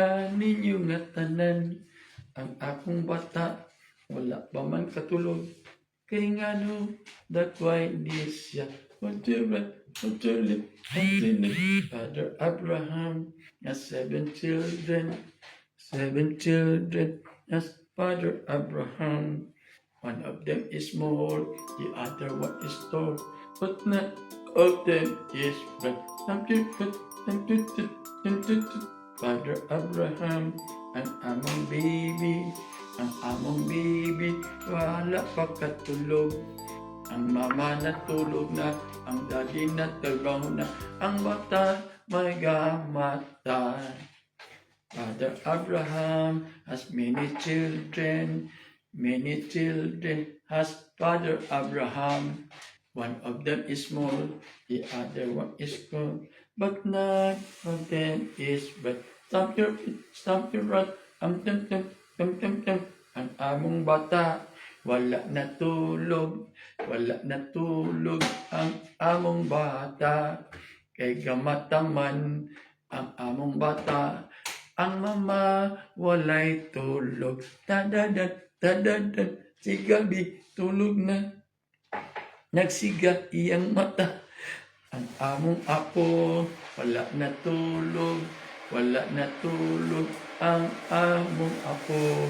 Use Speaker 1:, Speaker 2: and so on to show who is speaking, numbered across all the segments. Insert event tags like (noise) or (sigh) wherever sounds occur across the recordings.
Speaker 1: kaninyo nga tanan. Ang akong bata wala pa man katulog. Kay ngano why this siya Father Abraham has seven children, seven children. Has Father Abraham. One of them is small, the other one is tall, but not all of them is black. Father Abraham, ang among baby, ang among baby, wala pa katulog. Ang mama natulog na, ang daddy natulog na, ang bata may gamatay. Father Abraham has many children, many children has Father Abraham. One of them is small, the other one is small, but of them is but Stamp your stamp your right, am tem tem, tem tem tem. Ang among bata, wala natulog, wala natulog ang among bata. Kay gamataman ang among bata, ang mama walay tulog. Tadadan, tadadan, si gabi tulog na. Nagsiga iyang mata. Ang among apo, wala natulog, wala natulog ang among apo.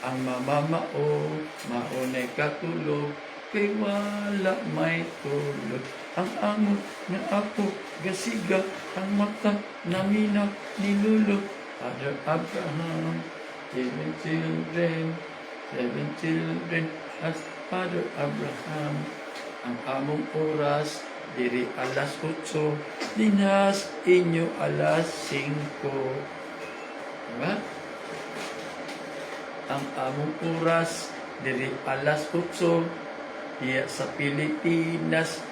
Speaker 1: Ang mama mao, maunay katulog, kay wala may tulog. Ang among nga apo, gasiga, ang mata, namina, nilulog. Father Abraham, seven children, seven children, as Father Abraham. Ang among oras, diri alas 8, dinas inyo alas 5. Diba? Ang among oras, diri alas 8, diya sa Pilipinas,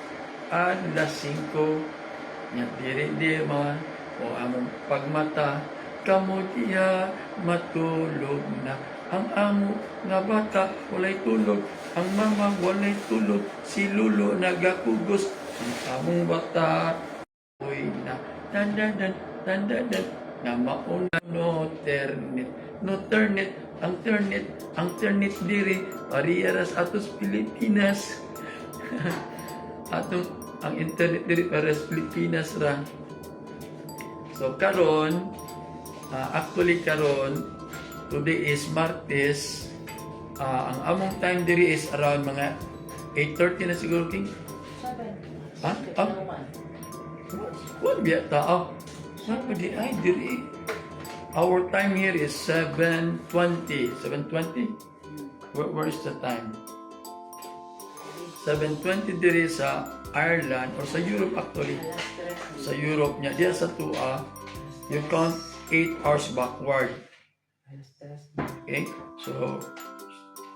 Speaker 1: alas 5. Nga diri di man, o among pagmata, kamo diya matulog na. Ang amo nga bata, walay tulog. Ang mama, walay tulog. Si Lulo nagakugos. Ang among bata, Uy na, dandadan, dandadan, na mauna no ternet. No ternet, ang ternet, ang ternet diri, pariyaras atos Pilipinas. (laughs) Atong, ang internet diri para sa Pilipinas ra. So karon, ah, actually karon, today is Martes. Ah, ang among time diri is around mga 8.30 na siguro, King. Ha? Ah? What biya tao? What di ay diri? Our time here is 7:20. 7:20? Where, where is the time? 7:20 diri sa Ireland or sa Europe actually. Sa Europe niya diya sa tua you count 8 hours backward. Okay? So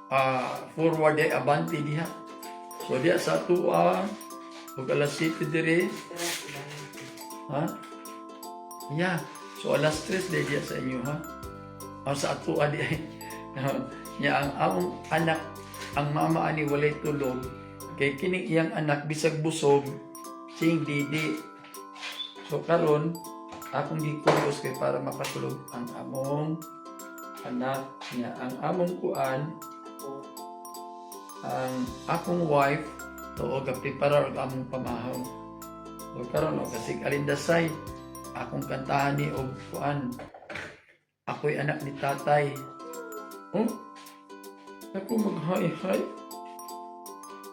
Speaker 1: uh, forward ay abanti diha. So diya sa tua ug alas 7 diri Ha? Yeah. So alas 3 day diya sa inyo ha. O sa ato adi ay. (laughs) Nya ang among anak ang mama ani walay tulog kay kining iyang anak bisag busog sing didi. So karon akong gikugos kay para makatulog ang among anak niya ang among kuan ang akong wife tuog prepare og among pamahaw So karon o kasi alindasay akong kantahan ni og kuan. Ako'y anak ni tatay. Oh? Ako mag-hi-hi.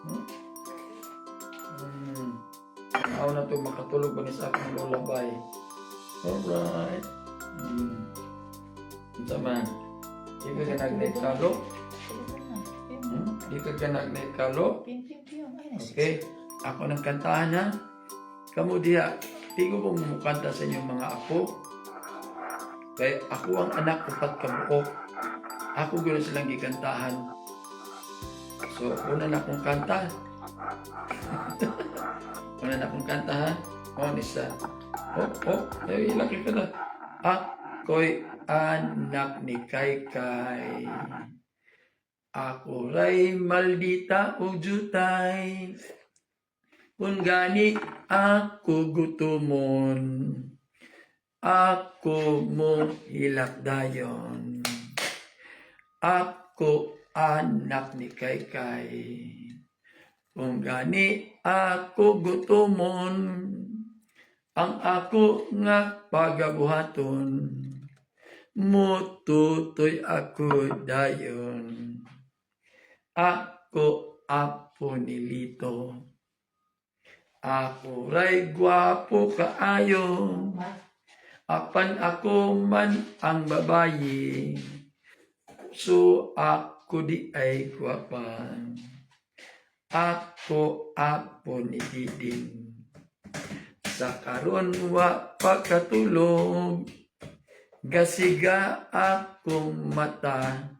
Speaker 1: Hmm? Hmm. Ako na to makatulog ba ni sa akong lullaby. Alright. Hmm. Unsa man? Di ka ganag kalo? Hmm? Di ka ganag kalo? Okay. Ako nang kantahan ha. Kamu diya, tigo ko mumukanta sa inyong mga apo. Kaya ako ang anak upat kabuok. Ako gulo silang gikantahan. So, una na akong kanta. (laughs) una na akong kanta ha. O, isa. Oh, oh, ay, laki ka na. Ako'y anak ni Kaykay. Ako ray maldita o jutay. Kung gani ako gutumon, ako mo hilakdayon. Ako anak ni Kaykay. Kung gani ako gutomon, ang ako nga pagabuhaton, mututoy ako dayon. Ako apo nilito. Ako ray gwapo kaayo. Apan ako man ang babayi. So ako di ay gwapan. Ako apo ni. Sa karon wa pagkatulog. Gasiga akong mata.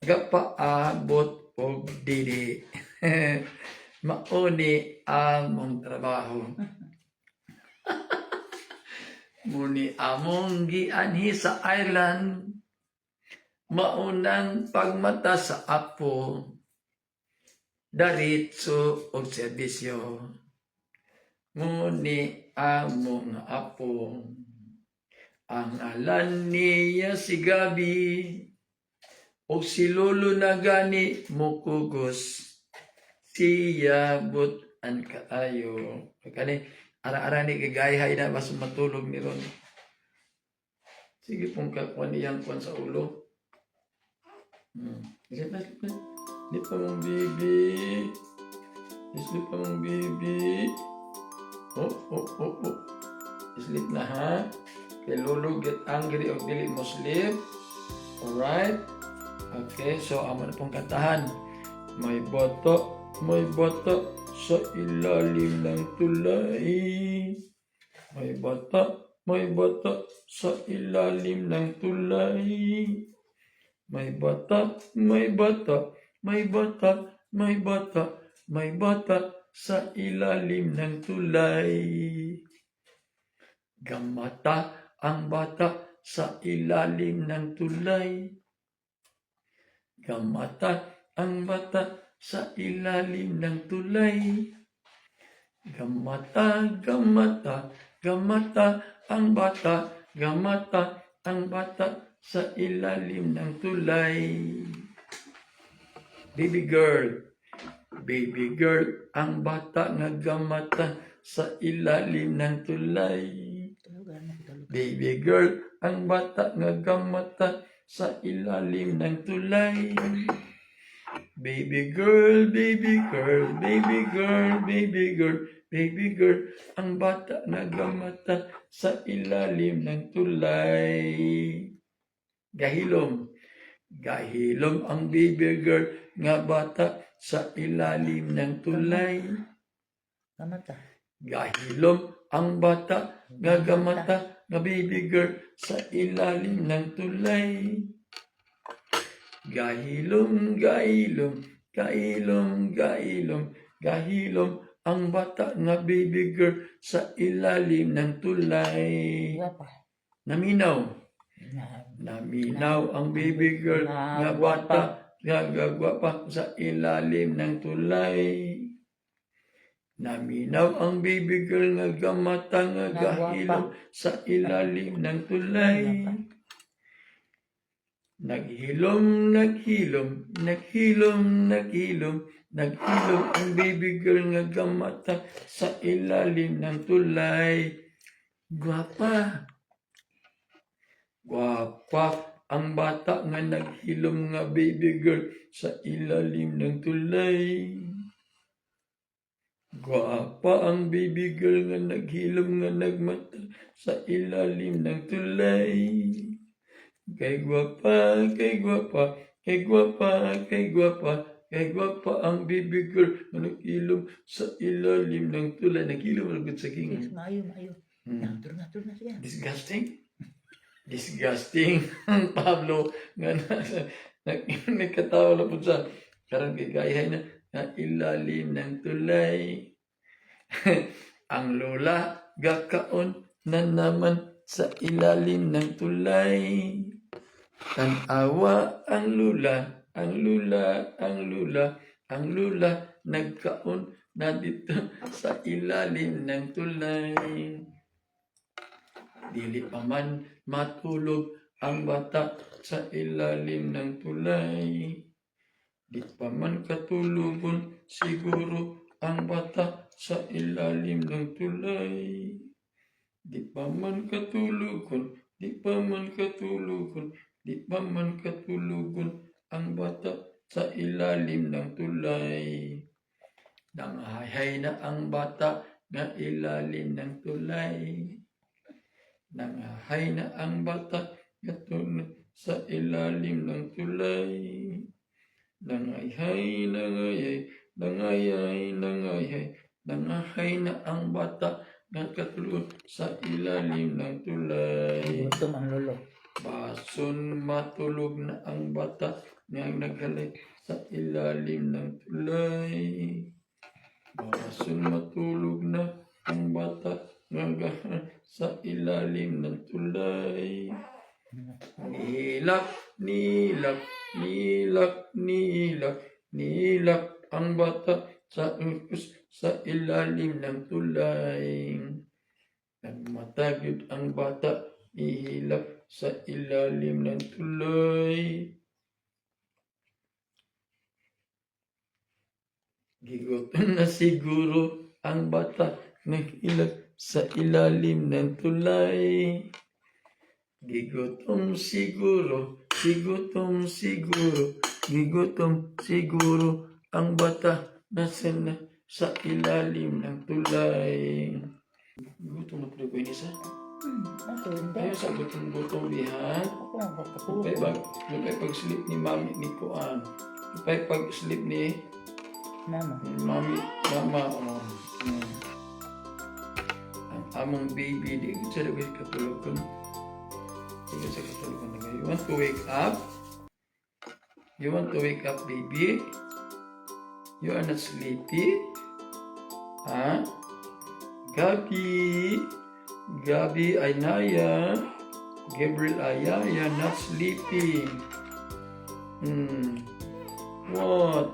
Speaker 1: Gapaabot og dili. (laughs) Mauni among trabaho. (laughs) Muni among gianhi sa island. Maunang pagmata sa apo. Daritso og serbisyo. Muni among apo. Ang alan niya si Gabi. O si Lolo na gani mukugos. Siya but an kaayo. Kani ara-ara ni kagayhay na mas matulog ni Ron. Sige pong kakuan niyang kuan sa ulo. Hmm. Na. Sleep pa mong baby. Sleep pa mong baby. Oh, oh, oh, oh. Sleep na ha. Kay Lolo get angry o dili mo sleep. Alright. Okay, so amo na pong kantahan. May boto, may boto sa ilalim ng tulay. May bata, may bata sa ilalim ng tulay. May bata, may bata, may bata, may bata, may bata sa ilalim ng tulay. Gamata ang bata sa ilalim ng tulay. Gamata ang bata sa ilalim ng tulay. Gamata, gamata, gamata ang bata, gamata ang bata sa ilalim ng tulay. Baby girl, baby girl, ang bata nga gamata sa ilalim ng tulay. Baby girl, ang bata nga gamata sa ilalim ng tulay. Baby girl, baby girl, baby girl, baby girl, baby girl, ang bata nga gamata sa ilalim ng tulay. Gahilom, gahilom ang baby girl nga bata sa ilalim ng tulay.
Speaker 2: Kamata.
Speaker 1: Gahilom ang bata nga gamata girl sa ilalim ng tulay. Gahilom, gahilom, gahilom, gahilom, gahilom ang bata nga baby girl sa ilalim ng tulay. Naminaw,
Speaker 2: Na,
Speaker 1: naminaw ang baby girl nga bata nga gagwapa sa ilalim ng tulay. Naminaw ang baby girl nga gamata nga gahilom sa ilalim ng tulay. Naghilom, naghilom, naghilom, naghilom, naghilom ang baby girl nga gamata sa ilalim ng tulay. Gwapa. Gwapa ang bata nga naghilom nga baby girl sa ilalim ng tulay. Gwapa ang baby girl nga naghilom nga nagmata sa ilalim ng tulay. Kay gwapa, kay gwapa, kay gwapa, kay gwapa, kay gwapa ang baby girl nga naghilom sa ilalim ng tulay. Naghilom ang sa
Speaker 2: Yes,
Speaker 1: king.
Speaker 2: maayo, maayo.
Speaker 1: Hmm.
Speaker 2: Na, turun na, na siya.
Speaker 1: Disgusting. Disgusting ang (laughs) Pablo nga nasa (laughs) nag- nagkatawa na po sa karang kagayahay na na ilalim ng tulay. (laughs) ang lola gakaon na naman sa ilalim ng tulay. Tanawa ang lula, ang lula, ang lula, ang lula nagkaon na dito (laughs) sa ilalim ng tulay. Dili pa man matulog ang bata sa ilalim ng tulay. Di pa man katulugon siguro ang bata sa ilalim ng tulay. Di pa man katulugon, di pa man katulugon, di pa man katulugon ang bata sa ilalim ng tulay. Nangahay na ang bata nga ilalim ng tulay. Nangahay na ang bata tulog sa ilalim ng tulay. Nangayhay, nangayay, nangayay, nangayay, nangahay na ang bata nga katulog sa ilalim ng tulay.
Speaker 2: Gutom ang lolo.
Speaker 1: Bason matulog na ang bata nga naghalay sa ilalim ng tulay. Bason matulog na ang bata naghalay sa ilalim ng tulay. Nilak, nilak, nilak, nilak, nilak ang bata sa ukus sa ilalim ng tulay. Nagmatagid ang bata, ihilak sa ilalim ng tulay. Gigutom na siguro ang bata, nagilak sa ilalim ng tulay. Gigutom siguro, gigutom siguro, gigutom siguro ang bata na sa ilalim ng tulay. Gutom na pala ko ini sa.
Speaker 2: Ako hindi.
Speaker 1: Ayaw sa gutom-gutom dihan.
Speaker 2: Ako.
Speaker 1: Lupay pag, lupay pag sleep ni mami ni Kuan. Lupay pag sleep ni
Speaker 2: Mama.
Speaker 1: mami, mama. Oh. Hmm. Ang among baby, di ko siya lagay katulog ko. Ko siya katulog na You want to wake up? You want to wake up, baby? You are not sleepy? Ha? Gabi? Gabi Aynaya? Gabriel Ayaya, not sleeping. Hmm. What?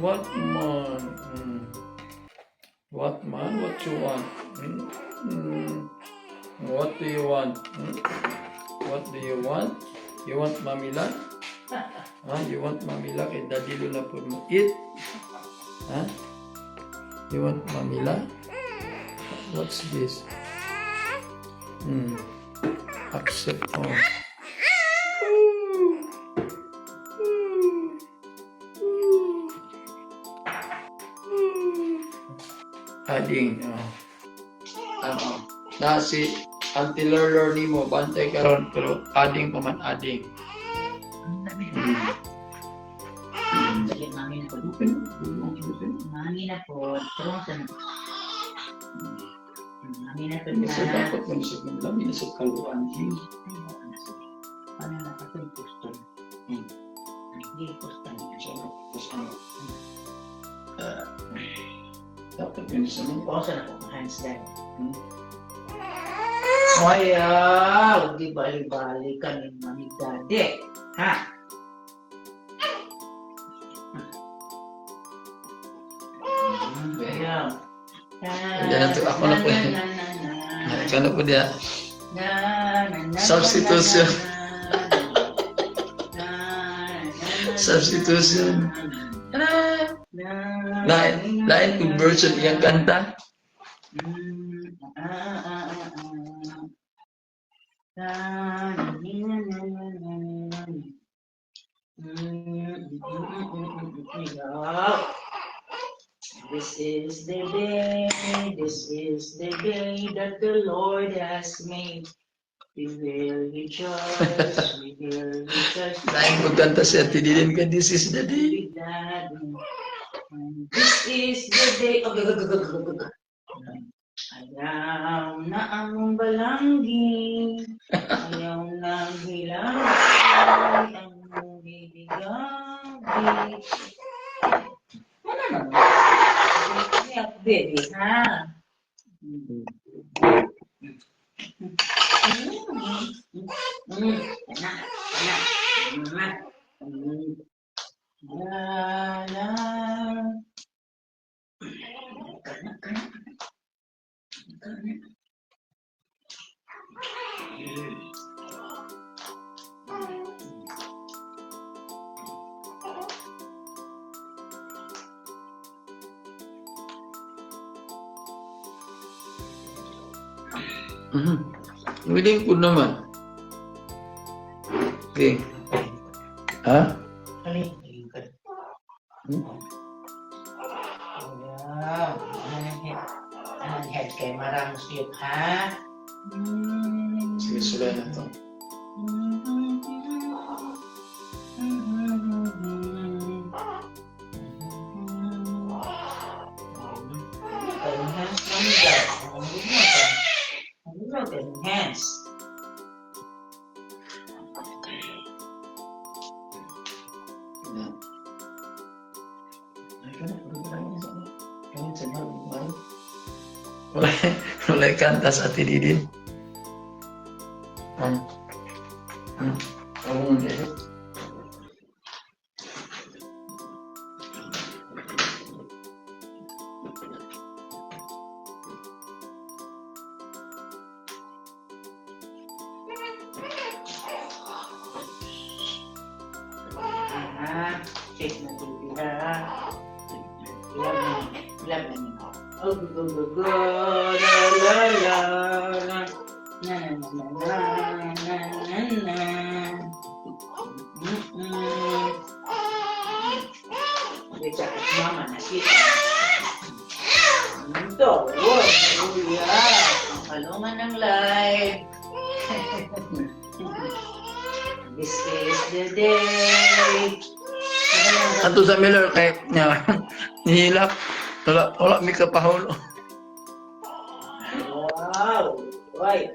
Speaker 1: What man? Hmm. What man? What you want? Hmm? Hmm. What do you want? Hmm? What do you want? You want mamila? (laughs) Huh? You want mamila? Kay daddy Luna po mo eat? Huh? You want mamila? What's this? Hmm. Accept all. Ading, oh. Ano? Na si Auntie Lorlor ni mo, bantay ka ron, pero ading pa man ading. Hmm. Hmm.
Speaker 2: Dali, mami na po. Mami na po. Tulong sa na po
Speaker 1: sa
Speaker 2: na.
Speaker 1: dapat mo sa ganda, hindi sa kaluan.
Speaker 2: Paano na ako yung?
Speaker 1: Hmm.
Speaker 2: Hindi kuston.
Speaker 1: So, tapos ano? Ah, dapat yun sa mga
Speaker 2: Pausa na po, handstand.
Speaker 1: Hmm.
Speaker 2: Kaya, huwag di bali-bali ka ni Mami Dade. Ha? Kaya.
Speaker 1: Yan na to, ako na po. Kano po dia? Substitution. Substitution. Lain, lain kung version iyang kanta.
Speaker 2: This is the day, this is the day that the Lord has made. We will rejoice, we will rejoice. (laughs)
Speaker 1: Lain kung kanta siya, tinilin ka, this is the day.
Speaker 2: This is the day. Oh, go, go, go, go, go, Ayaw na ang balanggi, ayaw na hilangay, ang bibigay. Ano naman? Baby, ha? Mm, mm, na, mm.
Speaker 1: Willing ko naman. Okay. Ha?
Speaker 2: Kali. Ikot.
Speaker 1: Hmm?
Speaker 2: Wow. Anong head? Anong head kay marang siyot, ha? Hmm.
Speaker 1: Sige, sulay na to.
Speaker 2: Enhance lang
Speaker 1: and enhanced. Mulai, mulai kantas hati didin.
Speaker 2: Teka, at mama na kita. Ito, kuya. Ang kalungan ng live. This is the day.
Speaker 1: Ato sa Miller kay niya. (laughs) Nihilak. Wala, wala mi kapahulo.
Speaker 2: Wow! Right.